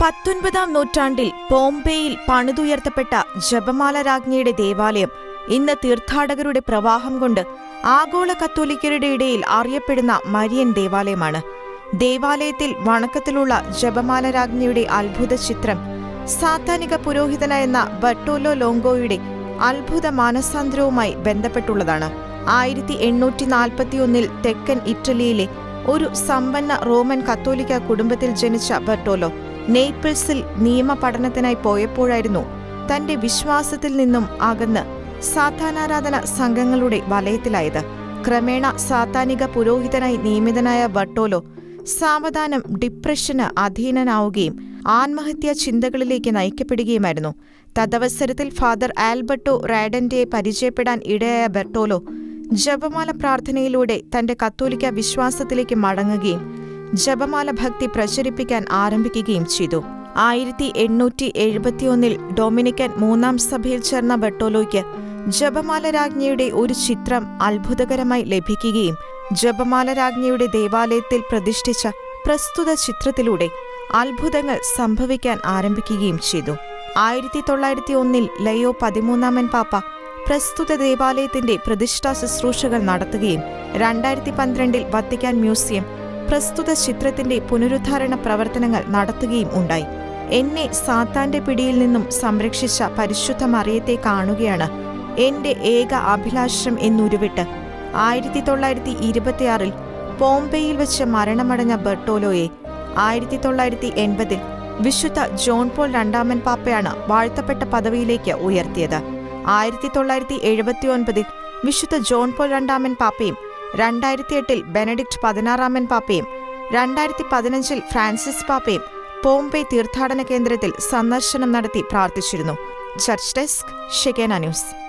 പത്തൊൻപതാം നൂറ്റാണ്ടിൽ ബോംബെയിൽ പണിതുയർത്തപ്പെട്ട ജപമാല രാജ്ഞിയുടെ ദേവാലയം ഇന്ന് തീർത്ഥാടകരുടെ പ്രവാഹം കൊണ്ട് ആഗോള കത്തോലിക്കരുടെ ഇടയിൽ അറിയപ്പെടുന്ന മരിയൻ ദേവാലയമാണ്. ദേവാലയത്തിൽ വണക്കത്തിലുള്ള ജപമാല രാജ്ഞിയുടെ അത്ഭുത ചിത്രം സാത്താനിക പുരോഹിതനായെന്ന ബട്ടോലോ ലോങ്കോയുടെ അത്ഭുത മാനസാന്തരവുമായി ബന്ധപ്പെട്ടുള്ളതാണ്. ആയിരത്തി എണ്ണൂറ്റി നാൽപ്പത്തിയൊന്നിൽ തെക്കൻ ഇറ്റലിയിലെ ഒരു സമ്പന്ന റോമൻ കത്തോലിക്ക കുടുംബത്തിൽ ജനിച്ച ബർട്ടോലോ നെയ്പ്പിൾസിൽ നിയമ പഠനത്തിനായി പോയപ്പോഴായിരുന്നു തന്റെ വിശ്വാസത്തിൽ നിന്നും അകന്ന് സാത്താനാരാധന സംഘങ്ങളുടെ വലയത്തിലായത്. ക്രമേണ സാത്താനിക പുരോഹിതനായി നിയമിതനായ ബട്ടോലോ സാവധാനം ഡിപ്രഷന് അധീനനാവുകയും ആത്മഹത്യാ ചിന്തകളിലേക്ക് നയിക്കപ്പെടുകയുമായിരുന്നു. തദവസരത്തിൽ ഫാദർ ആൽബർട്ടോ റാഡന്റെ പരിചയപ്പെടാൻ ഇടയായ ബെർട്ടോലോ ജപമാല പ്രാർത്ഥനയിലൂടെ തന്റെ കത്തോലിക്ക വിശ്വാസത്തിലേക്ക് മടങ്ങുകയും ജപമാല ഭക്തി പ്രചരിപ്പിക്കാൻ ആരംഭിക്കുകയും ചെയ്തു. ആയിരത്തി എണ്ണൂറ്റി എഴുപത്തിയൊന്നിൽ ഡൊമിനിക്കൻ മൂന്നാം സഭയിൽ ചേർന്ന ബെട്ടോലോയ്ക്ക് ജപമാല രാജ്ഞിയുടെ ഒരു ചിത്രം അത്ഭുതകരമായി ലഭിക്കുകയും ജപമാല രാജ്ഞിയുടെ ദേവാലയത്തിൽ പ്രതിഷ്ഠിച്ച പ്രസ്തുത ചിത്രത്തിലൂടെ അത്ഭുതങ്ങൾ സംഭവിക്കാൻ ആരംഭിക്കുകയും ചെയ്തു. ആയിരത്തി തൊള്ളായിരത്തി ഒന്നിൽ ലയോ പതിമൂന്നാമൻ പാപ്പ പ്രസ്തുത ദേവാലയത്തിന്റെ പ്രതിഷ്ഠാ ശുശ്രൂഷകൾ നടത്തുകയും രണ്ടായിരത്തി പന്ത്രണ്ടിൽ വത്തിക്കാൻ മ്യൂസിയം പ്രസ്തുത ചിത്രത്തിന്റെ പുനരുദ്ധാരണ പ്രവർത്തനങ്ങൾ നടത്തുകയും ഉണ്ടായി. എന്നെ സാത്താന്റെ പിടിയിൽ നിന്നും സംരക്ഷിച്ച പരിശുദ്ധ മറിയത്തെ കാണുകയാണ് എന്റെ ഏക അഭിലാഷം എന്നുരുവിട്ട്. ആയിരത്തി തൊള്ളായിരത്തി ഇരുപത്തിയാറിൽ ബോംബെയിൽ വെച്ച് മരണമടഞ്ഞ ബെർട്ടോലോയെ ആയിരത്തി തൊള്ളായിരത്തി എൺപതിൽ വിശുദ്ധ ജോൺ പോൾ രണ്ടാമൻ പാപ്പയാണ് വാഴ്ത്തപ്പെട്ട പദവിയിലേക്ക് ഉയർത്തിയത്. ആയിരത്തി തൊള്ളായിരത്തി എഴുപത്തിയൊൻപതിൽ വിശുദ്ധ ജോൺ പോൾ രണ്ടാമൻ പാപ്പയും രണ്ടായിരത്തി എട്ടിൽ ബെനഡിക്ട് പതിനാറാമൻ പാപ്പയും രണ്ടായിരത്തി പതിനഞ്ചിൽ ഫ്രാൻസിസ് പാപ്പയും പോംപെ തീർത്ഥാടന കേന്ദ്രത്തിൽ സന്ദർശനം നടത്തി പ്രാർത്ഥിച്ചിരുന്നു. Church desk Shekinah news.